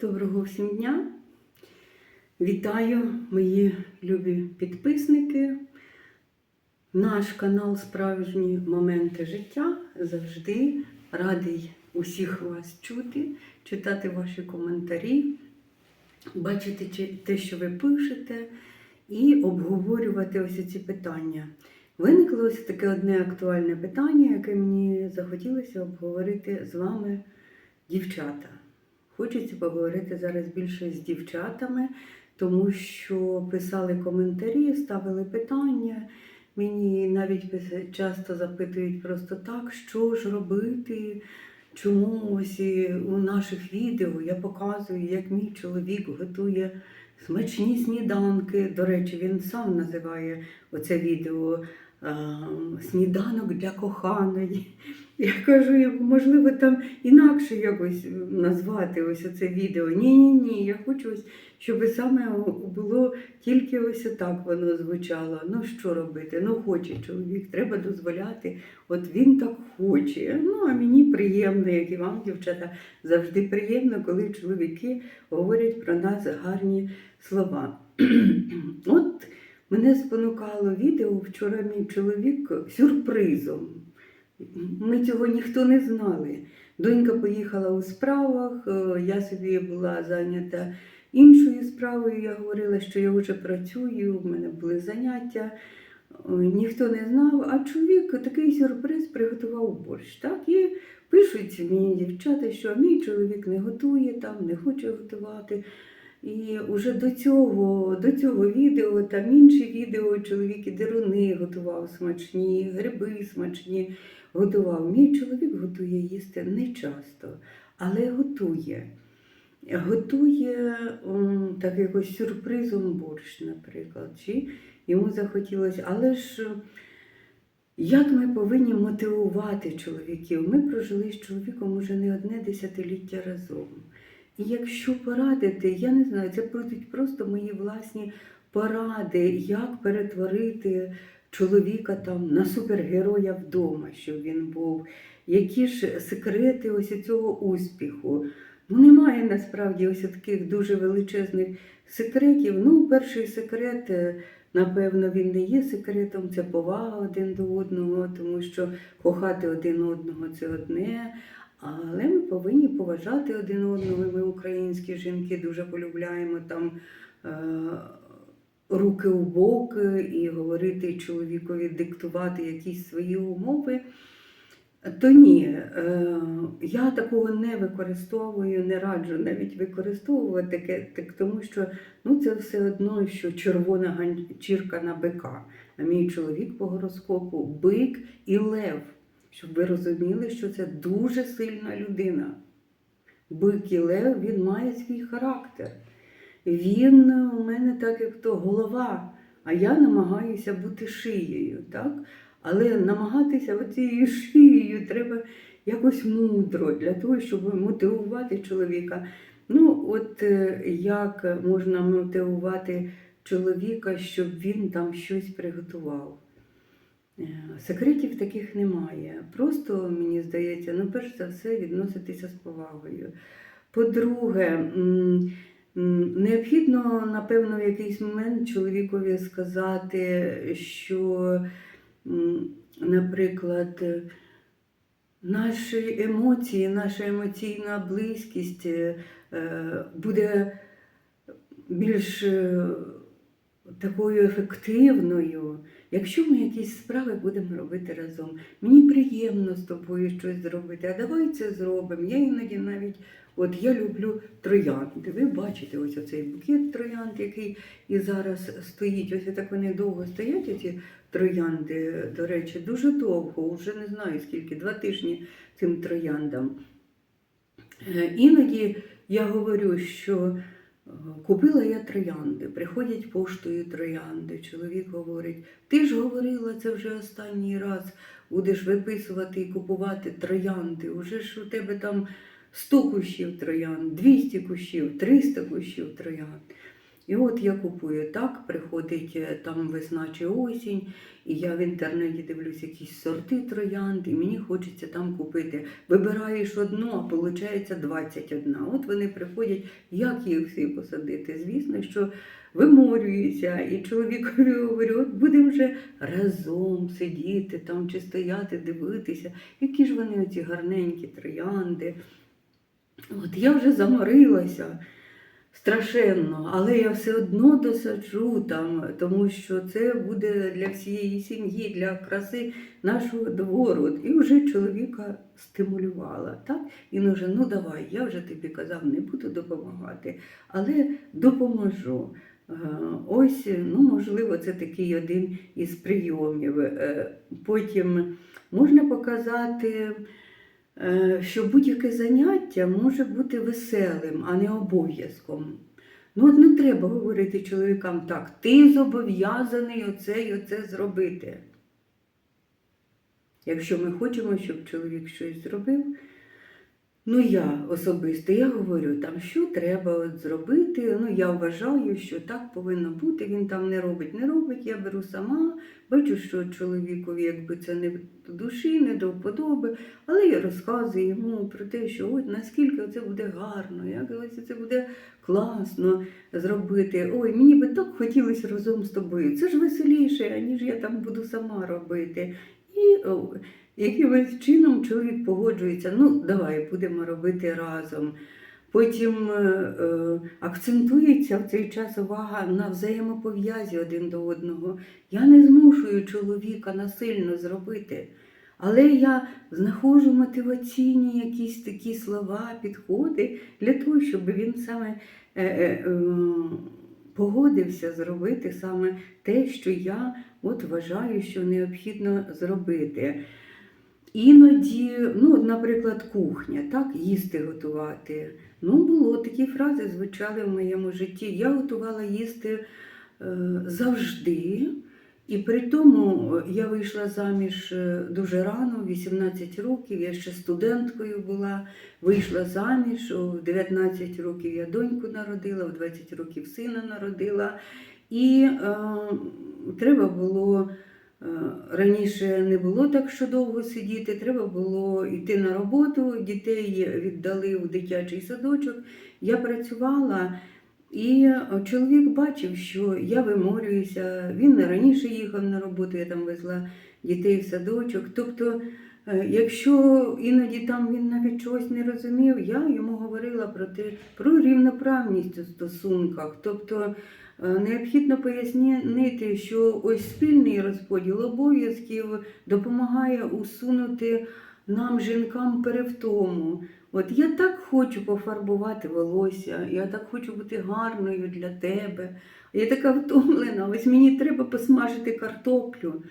Доброго всім дня! Вітаю, мої любі підписники. Наш канал Справжні моменти життя завжди радий усіх вас чути, читати ваші коментарі, бачити те, що ви пишете, і обговорювати ось ці питання. Виникло ось таке одне актуальне питання, яке мені захотілося обговорити з вами, дівчата. Хочеться поговорити зараз більше з дівчатами, тому що писали коментарі, ставили питання. Мені навіть часто запитують просто так, що ж робити, чому ось у наших відео я показую, як мій чоловік готує смачні сніданки. До речі, він сам називає оце відео сніданок для коханої. Я кажу, йому, можливо, там інакше якось назвати ось це відео. Ні, ні, ні. Я хочу, ось, щоб саме було тільки ось так воно звучало. Ну що робити? Ну хоче чоловік, треба дозволяти. От він так хоче. Ну а мені приємно, як і вам, дівчата, завжди приємно, коли чоловіки говорять про нас гарні слова. От мене спонукало відео вчора мій чоловік сюрпризом. Ми цього ніхто не знали. Донька поїхала у справах, е, я собі була зайнята іншою справою. Я говорила, що я вже працюю, в мене були заняття. Е, Ніхто не знав, а чоловік такий сюрприз приготував борщ. Так? І пишуть мені дівчата, що мій чоловік не готує там, не хоче готувати. І вже до цього, до цього відео, там інші відео, чоловік і деруни готував смачні, гриби смачні готував. Мій чоловік готує їсти не часто, але готує. Готує так якось сюрпризом борщ, наприклад. Чи йому захотілося. Але ж як ми повинні мотивувати чоловіків? Ми прожили з чоловіком уже не одне десятиліття разом. І якщо порадити, я не знаю, це будуть просто мої власні поради, як перетворити чоловіка там на супергероя вдома, щоб він був. Які ж секрети ось цього успіху? Ну, немає насправді ось таких дуже величезних секретів. Ну, перший секрет, е, напевно, він не є секретом, це повага один до одного, тому що кохати один одного це одне. Але ми повинні поважати один одного. Ми, українські жінки, дуже полюбляємо там е, руки у бок і говорити чоловікові, диктувати якісь свої умови. То ні, е, я такого не використовую, не раджу навіть використовувати таке, так, тому що ну, це все одно, що червона ганчірка на бика. А мій чоловік по гороскопу бик і лев. Щоб ви розуміли, що це дуже сильна людина. Бик і лев він має свій характер. Він у мене так, як то голова, а я намагаюся бути шиєю. так? Але намагатися цією шиєю треба якось мудро для того, щоб мотивувати чоловіка. Ну, от е, як можна мотивувати чоловіка, щоб він там щось приготував? Е, Секретів таких немає. Просто, мені здається, ну, перш за все, відноситися з повагою. По-друге, необхідно, напевно, в якийсь момент чоловікові сказати, що, наприклад, наші емоції, наша емоційна близькість е, е, буде більш е, такою ефективною, якщо ми якісь справи будемо робити разом. Мені приємно з тобою щось зробити, а давай це зробимо. Я іноді навіть, от я люблю троянди. Ви бачите ось оцей букет троянд, який і зараз стоїть. Ось так вони довго стоять, оці троянди, до речі, дуже довго, вже не знаю скільки, два тижні цим трояндам. Е, Іноді я говорю, що е, купила я троянди, приходять поштою троянди. Чоловік говорить: ти ж говорила це вже останній раз, будеш виписувати і купувати троянди. Уже ж у тебе там 100 кущів троянд, 200 кущів, 300 кущів троянд. І от я купую так, приходить е, там весна чи осінь, і я в інтернеті дивлюсь якісь сорти троянд, і мені хочеться там купити. Вибираєш одну, а виходить 21. От вони приходять, як їх всі посадити. Звісно, що виморююся, і чоловікові говорю, от будемо вже разом сидіти там чи стояти, дивитися, які ж вони оці гарненькі троянди. От я вже заморилася страшенно, але я все одно досаджу там, тому що це буде для всієї сім'ї, для краси нашого двору. І вже чоловіка стимулювала. Так? Він уже, ну давай, я вже тобі казав, не буду допомагати, але допоможу. Е, Ось, ну, можливо, це такий один із прийомів. Е, Потім можна показати, що будь-яке заняття може бути веселим, а не обов'язком. Ну, от не треба говорити чоловікам так, ти зобов'язаний оце і оце зробити. Якщо ми хочемо, щоб чоловік щось зробив, ну я особисто я говорю, там, що треба от зробити. Ну, я вважаю, що так повинно бути. Він там не робить, не робить, я беру сама. Бачу, що чоловікові якби це не до душі, не до вподоби, але я розказую йому про те, що от наскільки це буде гарно, як ось це буде класно зробити. Ой, мені би так хотілося разом з тобою. Це ж веселіше, ніж я там буду сама робити. І якимось чином чоловік погоджується, ну давай будемо робити разом. Потім е, е, акцентується в цей час увага на взаємопов'язі один до одного. Я не змушую чоловіка насильно зробити, але я знаходжу мотиваційні якісь такі слова, підходи для того, щоб він саме е, е, е, погодився зробити саме те, що я от вважаю, що необхідно зробити. Іноді, ну, наприклад, кухня, так, їсти готувати. Ну, було такі фрази, звучали в моєму житті. Я готувала їсти е, завжди. І при тому я вийшла заміж е, дуже рано, 18 років, я ще студенткою була, вийшла заміж, у 19 років я доньку народила, в 20 років сина народила. І е, треба було Е, Раніше не було так, що довго сидіти, треба було йти на роботу, дітей віддали в дитячий садочок. Я працювала, і чоловік бачив, що я виморююся. Він раніше їхав на роботу, я там везла дітей в садочок. Тобто, е, якщо іноді там він навіть чогось не розумів, я йому говорила про те, про рівноправність у стосунках. Тобто, Е, Необхідно пояснити, що ось спільний розподіл обов'язків допомагає усунути нам, жінкам, перевтому. От я так хочу пофарбувати волосся, я так хочу бути гарною для тебе. Я така втомлена, ось мені треба посмажити картоплю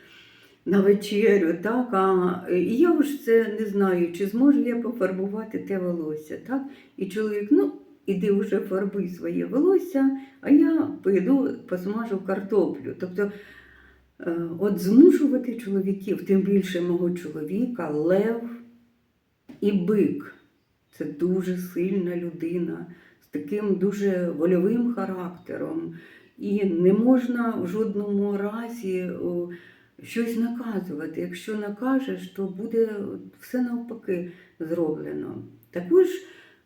на вечерю. так, а я ж це не знаю, чи зможу я пофарбувати те волосся. так? І чоловік, ну іди вже фарбуй своє волосся, а я поїду посмажу картоплю. Тобто, е, от змушувати чоловіків, тим більше мого чоловіка, лев і бик. Це дуже сильна людина з таким дуже вольовим характером. І не можна в жодному разі щось наказувати. Якщо накажеш, то буде все навпаки зроблено. Також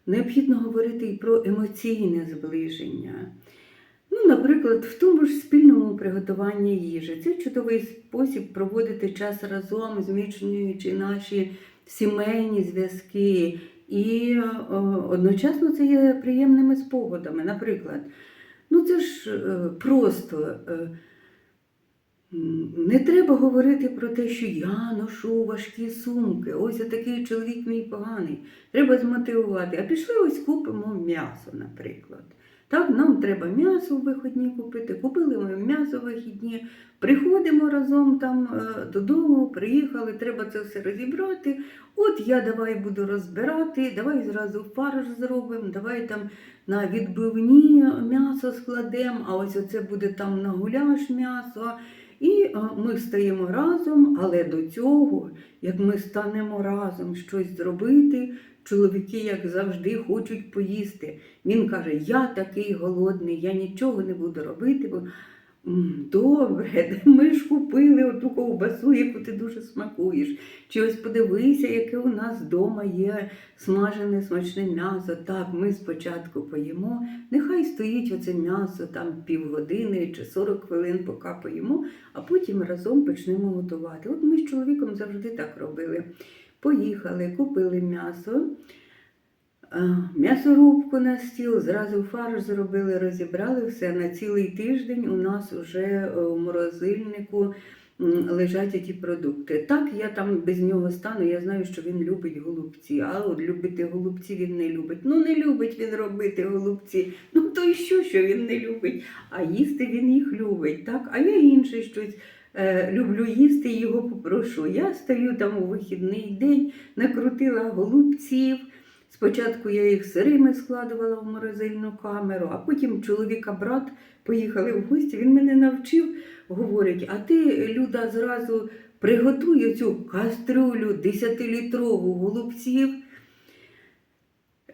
необхідно говорити і про емоційне зближення. Ну, Наприклад, в тому ж спільному приготуванні їжі. Це чудовий спосіб проводити час разом, зміцнюючи наші сімейні зв'язки. І одночасно це є приємними спогадами. Наприклад, ну це ж е, просто. Е, не треба говорити про те, що я ношу важкі сумки. Ось такий чоловік мій поганий. Треба змотивувати. А пішли ось купимо м'ясо, наприклад. Так, нам треба м'ясо в вихідні купити. Купили ми м'ясо в вихідні, приходимо разом там е, додому, приїхали, треба це все розібрати. От я давай буду розбирати, давай зразу фарш зробимо, давай там на відбивні м'ясо складемо, а ось оце буде там на гуляш м'ясо. І ми стаємо разом, але до цього, як ми станемо разом щось зробити, чоловіки, як завжди, хочуть поїсти. Він каже: Я такий голодний, я нічого не буду робити. бо Добре, ми ж купили оту ковбасу, яку ти дуже смакуєш. Чи ось подивися, яке у нас вдома є смажене смачне м'ясо. Так, ми спочатку поїмо. Нехай стоїть оце м'ясо там півгодини чи 40 хвилин, поки поїмо, а потім разом почнемо готувати. От ми з чоловіком завжди так робили. Поїхали, купили м'ясо. М'ясорубку на стіл, зразу фарш зробили, розібрали все. На цілий тиждень у нас вже е, у морозильнику лежать ті продукти. Так, я там без нього стану, я знаю, що він любить голубці, а от любити голубці він не любить. Ну, не любить він робити голубці. Ну то й що, що він не любить? А їсти він їх любить, так? А я інше щось. Е, Люблю їсти його попрошу. Я стою там у вихідний день, накрутила голубців. Спочатку я їх сирими складувала в морозильну камеру, а потім чоловіка брат поїхали в гості. Він мене навчив, говорить: а ти, Люда, зразу приготуй цю кастрюлю 10-літрову голубців.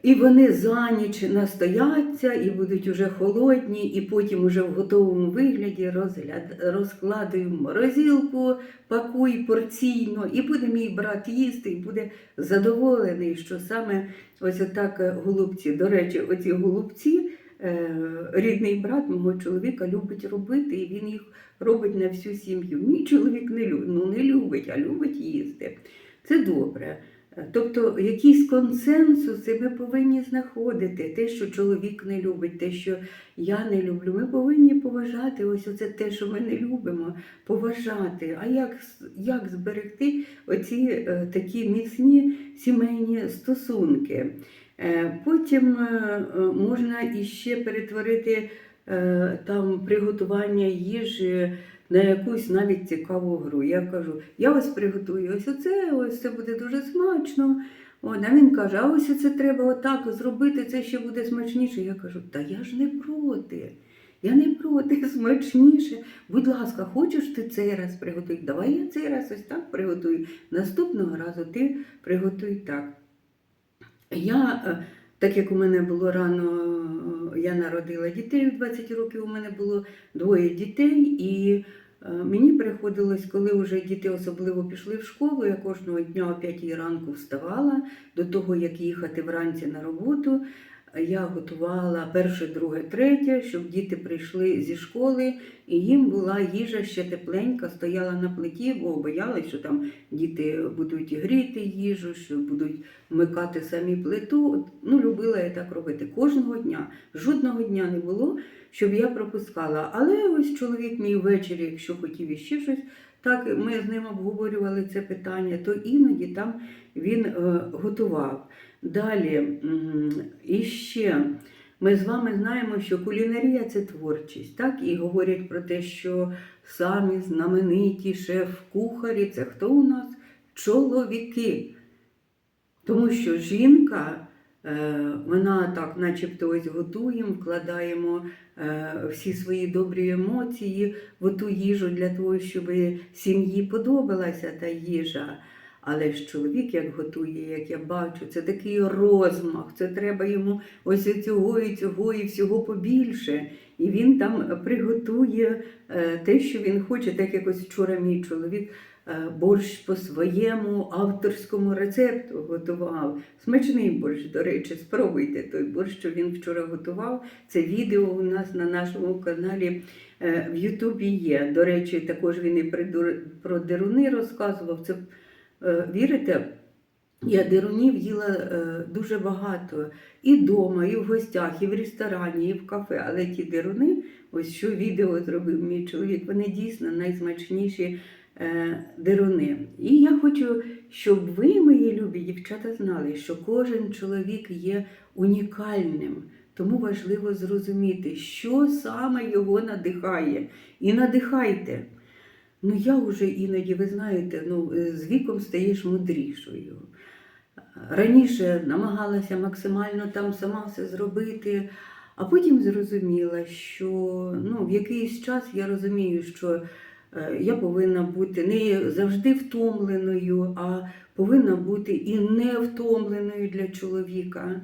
І вони за ніч настояться і будуть уже холодні, і потім уже в готовому вигляді розгляд, розкладую в морозилку, пакуй порційно, і буде мій брат їсти, і буде задоволений, що саме ось отак голубці. До речі, оці голубці е, рідний брат мого чоловіка любить робити, і він їх робить на всю сім'ю. Мій чоловік не ну не любить, а любить їсти. Це добре. Тобто якийсь консенсуси ми повинні знаходити. Те, що чоловік не любить, те, що я не люблю. Ми повинні поважати ось оце те, що ми не любимо, поважати. А як, як зберегти оці е, такі міцні сімейні стосунки? Е, потім е, е, можна іще перетворити е, там приготування їжі на якусь навіть цікаву гру. Я кажу, я ось приготую ось оце, ось це буде дуже смачно. От, а він каже, а ось це треба отак зробити, це ще буде смачніше. Я кажу, та я ж не проти. Я не проти смачніше. Будь ласка, хочеш ти цей раз приготуй? Давай я цей раз ось так приготую. Наступного разу ти приготуй так. Я, е, так як у мене було рано, е, я народила дітей в 20 років, у мене було двоє дітей, і мені приходилось, коли вже діти особливо пішли в школу, я кожного дня о 5 ранку вставала до того, як їхати вранці на роботу. Я готувала перше, друге, третє, щоб діти прийшли зі школи, і їм була їжа ще тепленька, стояла на плиті, бо боялась, що там діти будуть гріти їжу, що будуть вмикати самі плиту. Ну, любила я так робити кожного дня. Жодного дня не було, щоб я пропускала. Але ось чоловік мій ввечері, якщо хотів іще щось, так ми з ним обговорювали це питання, то іноді там він е, готував. Далі, м, іще ми з вами знаємо, що кулінарія це творчість, так? І говорять про те, що самі знамениті шеф-кухарі це хто у нас? Чоловіки. Тому що жінка, е, вона так, начебто, ось готуємо, вкладаємо е, всі свої добрі емоції в ту їжу для того, щоб сім'ї подобалася та їжа. Але ж чоловік як готує, як я бачу, це такий розмах, це треба йому ось цього і цього і всього побільше. І він там приготує е, те, що він хоче, так як ось вчора мій чоловік е, борщ по своєму авторському рецепту готував. Смачний борщ, до речі, спробуйте той борщ, що він вчора готував. Це відео у нас на нашому каналі е, в Ютубі є. До речі, також він і про деруни розказував. Це Вірите, я дирунів їла е, дуже багато і вдома, і в гостях, і в ресторані, і в кафе. Але ті дируни, ось що відео зробив мій чоловік, вони дійсно найсмачніші е, дируни. І я хочу, щоб ви, мої любі дівчата, знали, що кожен чоловік є унікальним. Тому важливо зрозуміти, що саме його надихає. І надихайте. Ну, я вже іноді, ви знаєте, ну, е, з віком стаєш мудрішою. Раніше намагалася максимально там сама все зробити, а потім зрозуміла, що ну, в якийсь час я розумію, що е, я повинна бути не завжди втомленою, а повинна бути і не втомленою для чоловіка.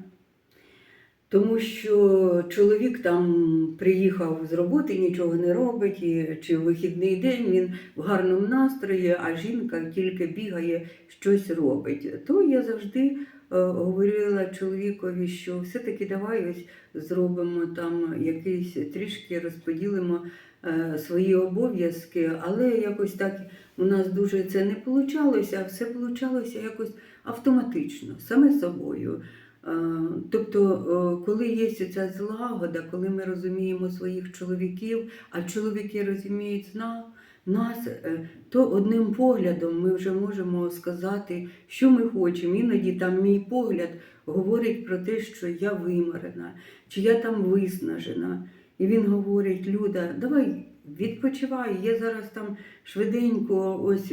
Тому що чоловік там приїхав з роботи, нічого не робить, і, чи вихідний день він в гарному настрої, а жінка тільки бігає, щось робить. То я завжди е, говорила чоловікові, що все-таки давай ось зробимо там якийсь трішки розподілимо е, свої обов'язки, але якось так у нас дуже це не вийшло, а все вийшло якось автоматично, саме собою. Е, Тобто, е, коли є ця злагода, коли ми розуміємо своїх чоловіків, а чоловіки розуміють нас, е, то одним поглядом ми вже можемо сказати, що ми хочемо. Іноді там мій погляд говорить про те, що я виморена, чи я там виснажена. І він говорить: Люда, давай відпочивай, я зараз там швиденько ось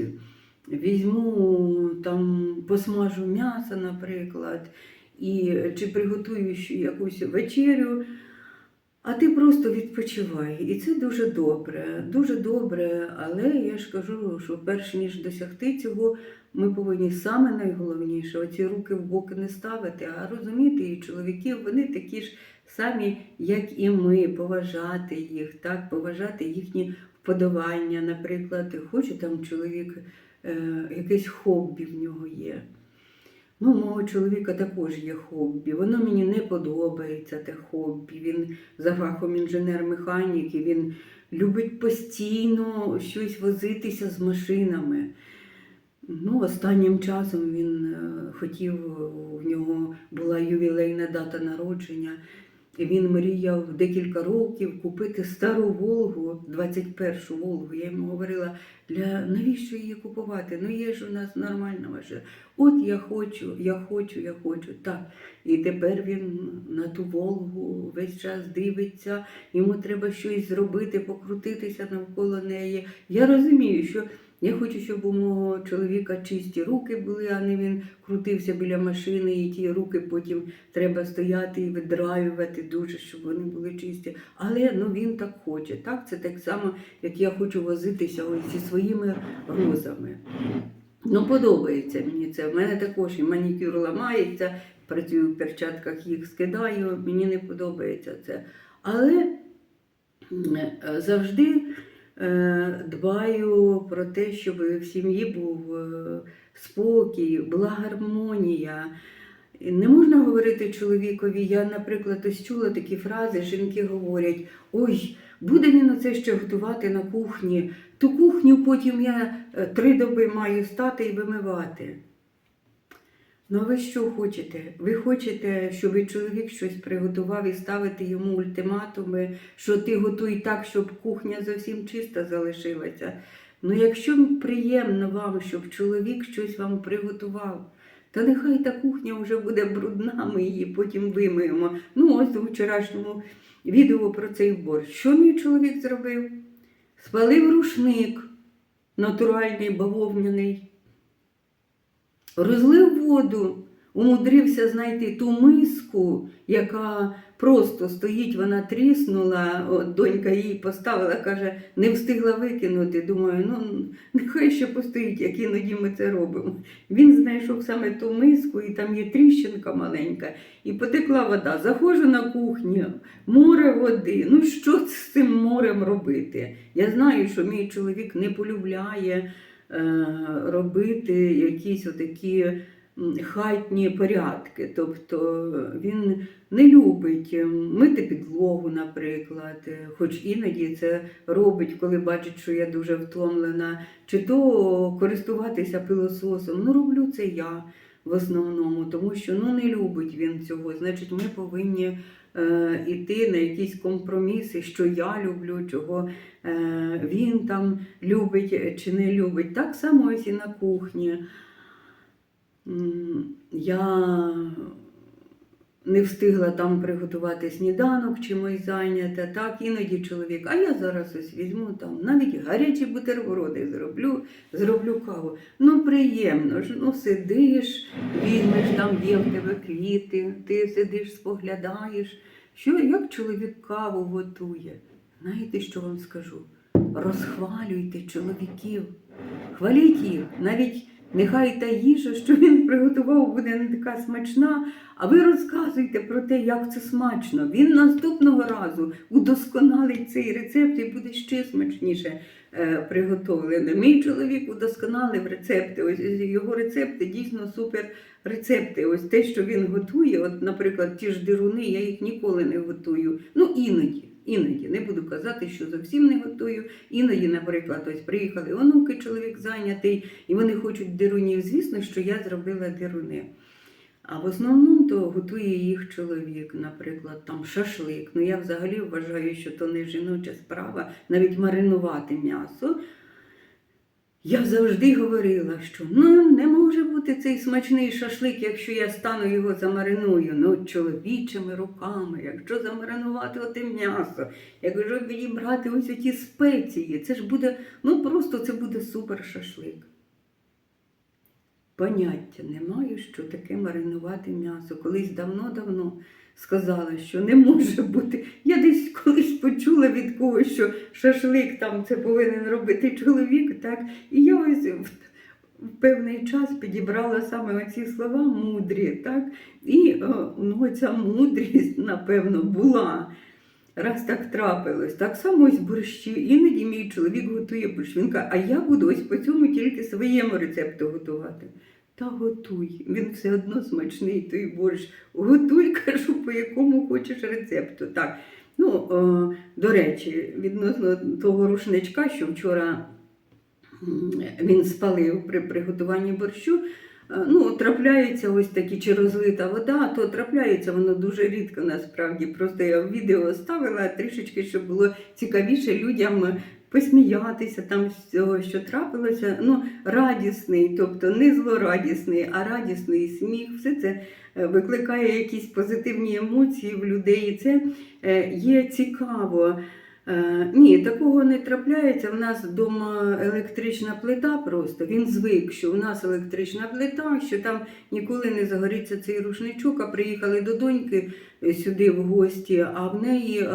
візьму там посмажу м'ясо, наприклад і чи приготую якусь вечерю, а ти просто відпочивай. І це дуже добре, дуже добре. Але я ж кажу, що перш ніж досягти цього, ми повинні саме найголовніше оці руки в боки не ставити, а розуміти і чоловіків, вони такі ж самі, як і ми, поважати їх, так, поважати їхні вподобання. Наприклад, хоче там чоловік, е, якесь хобі в нього є. Ну, мого чоловіка також є хобі. Воно мені не подобається, те хобі. Він за фахом інженер-механік, і він любить постійно щось возитися з машинами. Ну, останнім часом він е, хотів, у нього була ювілейна дата народження, він мріяв декілька років купити стару Волгу, 21-ту Волгу. Я йому говорила, для навіщо її купувати? Ну є ж у нас нормальна машина. От я хочу, я хочу, я хочу. Так. І тепер він на ту Волгу весь час дивиться, йому треба щось зробити, покрутитися навколо неї. Я розумію, що я хочу, щоб у мого чоловіка чисті руки були, а не він крутився біля машини, і ті руки потім треба стояти і видраювати дуже, щоб вони були чисті. Але ну він так хоче. Так, це так само, як я хочу возитися ось зі своїми розами. Ну, подобається мені це. В мене також і манікюр ламається, працюю в перчатках, їх скидаю, мені не подобається це. Але е, завжди дбаю про те, щоб в сім'ї був е, спокій, була гармонія. Не можна говорити чоловікові. Я, наприклад, ось чула такі фрази, жінки говорять: ой, буде він оце ще готувати на кухні, ту кухню потім я е, три доби маю стати і вимивати. Ну, ви що хочете? Ви хочете, щоб чоловік щось приготував і ставити йому ультиматуми, що ти готуй так, щоб кухня зовсім чиста залишилася. Ну, якщо приємно вам, щоб чоловік щось вам приготував, та нехай та кухня вже буде брудна, ми її потім вимиємо. Ну, ось у вчорашньому відео про цей борщ. Що мій чоловік зробив? Спалив рушник натуральний, бавовняний, розлив воду, умудрився знайти ту миску, яка просто стоїть, вона тріснула. От донька її поставила, каже, не встигла викинути. Думаю, ну нехай ще постоїть, як іноді ми це робимо. Він знайшов саме ту миску, і там є тріщинка маленька, і потекла вода. Заходжу на кухню, море води. Ну що з цим морем робити? Я знаю, що мій чоловік не полюбляє робити якісь отакі хатні порядки. Тобто він не любить е, мити підлогу, наприклад, е, хоч іноді це робить, коли бачить, що я дуже втомлена, чи то користуватися пилососом. Ну, роблю це я в основному, тому що ну, не любить він цього. Значить, ми повинні е, іти на якісь компроміси, що я люблю, чого е, він там любить чи не любить. Так само ось і на кухні. Я не встигла там приготувати сніданок, чимось зайнята, так, іноді чоловік, а я зараз ось візьму там навіть гарячі бутерброди зроблю, зроблю каву. Ну, приємно ж, ну сидиш, візьмеш, там є в тебе квіти, ти сидиш, споглядаєш. Що, як чоловік каву готує? Знаєте, що вам скажу? розхвалюйте чоловіків, хваліть їх, навіть нехай та їжа, що він приготував, буде не така смачна, а ви розказуйте про те, як це смачно. Він наступного разу удосконалить цей рецепт і буде ще смачніше е, приготовлене. Мій чоловік удосконалив рецепти. Ось його рецепти дійсно супер рецепти. Ось те, що він готує, от, наприклад, ті ж дируни, я їх ніколи не готую. Ну, іноді. Іноді не буду казати, що зовсім не готую. Іноді, наприклад, ось приїхали онуки, чоловік зайнятий, і вони хочуть дирунів. Звісно, що я зробила дируни. А в основному то готує їх чоловік, наприклад, там шашлик. Ну я взагалі вважаю, що то не жіноча справа, навіть маринувати м'ясо. Я завжди говорила, що ну не може бути цей смачний шашлик, якщо я стану його замариную. Ну, чоловічими руками, якщо замаринувати оте м'ясо, якщо підібрати ось ті спеції, це ж буде, ну просто це буде супер шашлик. Поняття не маю, що таке маринувати м'ясо. Колись давно-давно сказала, що не може бути. Я десь колись почула від когось, що шашлик там це повинен робити чоловік, так? І я ось в, певний час підібрала саме оці слова мудрі, так? І ну, ця мудрість, напевно, була. Раз так трапилось, так само ось борщі. Іноді мій чоловік готує борщ. Він каже, а я буду ось по цьому тільки своєму рецепту готувати. Та готуй, він все одно смачний, той борщ. Готуй, кажу, по якому хочеш рецепту. Так. Ну, о, до речі, відносно того рушничка, що вчора він спалив при приготуванні борщу. е, Ну, трапляється ось такі, чи розлита вода, то трапляється воно дуже рідко насправді. Просто я відео ставила трішечки, щоб було цікавіше людям посміятися там з цього, що трапилося. Ну, радісний, тобто не злорадісний, а радісний сміх. Все це е, викликає якісь позитивні емоції в людей. І це е, є цікаво. Е, Ні, такого не трапляється. У нас вдома електрична плита просто. Він звик, що у нас електрична плита, що там ніколи не загориться цей рушничок, а приїхали до доньки сюди в гості, а в неї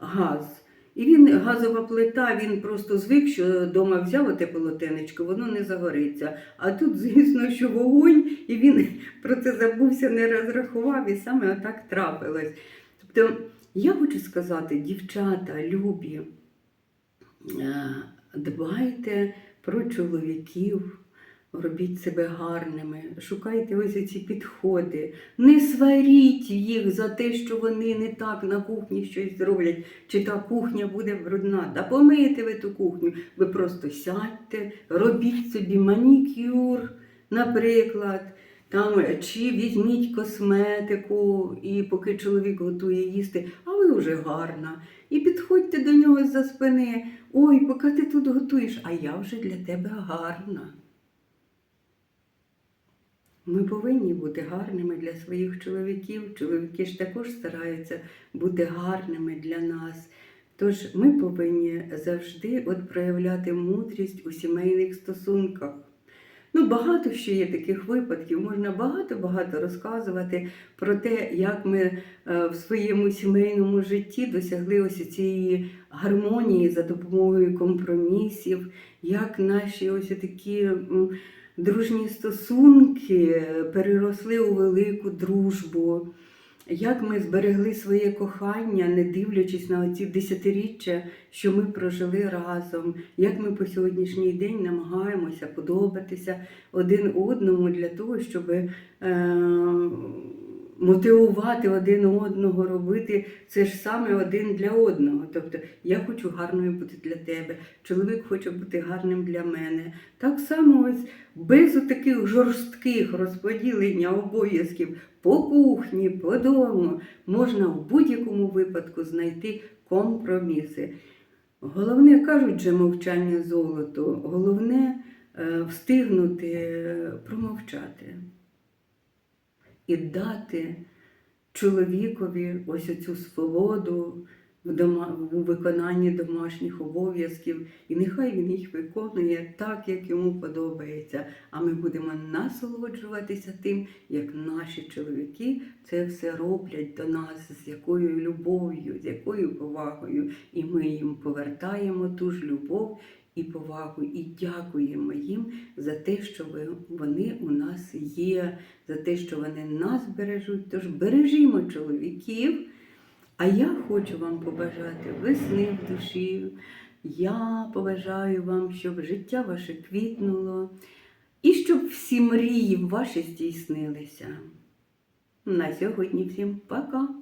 газ. І він газова плита, він просто звик, що вдома взяв оте полотенечко, воно не загориться. А тут, звісно, що вогонь, і він про це забувся, не розрахував, і саме отак трапилось. Тобто, я хочу сказати, дівчата, любі, е, дбайте про чоловіків, робіть себе гарними, шукайте ось ці підходи, не сваріть їх за те, що вони не так на кухні щось зроблять, чи та кухня буде брудна. Та помийте ви ту кухню, ви просто сядьте, робіть собі манікюр, наприклад. Там, чи візьміть косметику, і поки чоловік готує їсти, а ви вже гарна. І підходьте до нього за спини. Ой, поки ти тут готуєш, а я вже для тебе гарна. Ми повинні бути гарними для своїх чоловіків. Чоловіки ж також стараються бути гарними для нас. Тож ми повинні завжди от проявляти мудрість у сімейних стосунках. Ну, багато ще є таких випадків. Можна багато-багато розказувати про те, як ми е, в своєму сімейному житті досягли ось цієї гармонії за допомогою компромісів, як наші ось такі дружні стосунки переросли у велику дружбу. Як ми зберегли своє кохання, не дивлячись на оці десятиріччя, що ми прожили разом, як ми по сьогоднішній день намагаємося подобатися один одному для того, щоб е, мотивувати один одного, робити це ж саме один для одного. Тобто я хочу гарною бути для тебе, чоловік хоче бути гарним для мене. Так само ось без таких жорстких розподілення обов'язків по кухні, по дому можна в будь-якому випадку знайти компроміси. Головне кажуть же мовчання золото, головне е, встигнути е, промовчати і дати чоловікові ось оцю свободу в дома, у виконанні домашніх обов'язків, і нехай він їх виконує так, як йому подобається. А ми будемо насолоджуватися тим, як наші чоловіки це все роблять до нас, з якою любов'ю, з якою повагою. І ми їм повертаємо ту ж любов і повагу, і дякуємо їм за те, що вони у нас є, за те, що вони нас бережуть. Тож бережімо чоловіків. А я хочу вам побажати весни в душі. Я побажаю вам, щоб життя ваше квітнуло і щоб всі мрії ваші здійснилися. На сьогодні всім пока!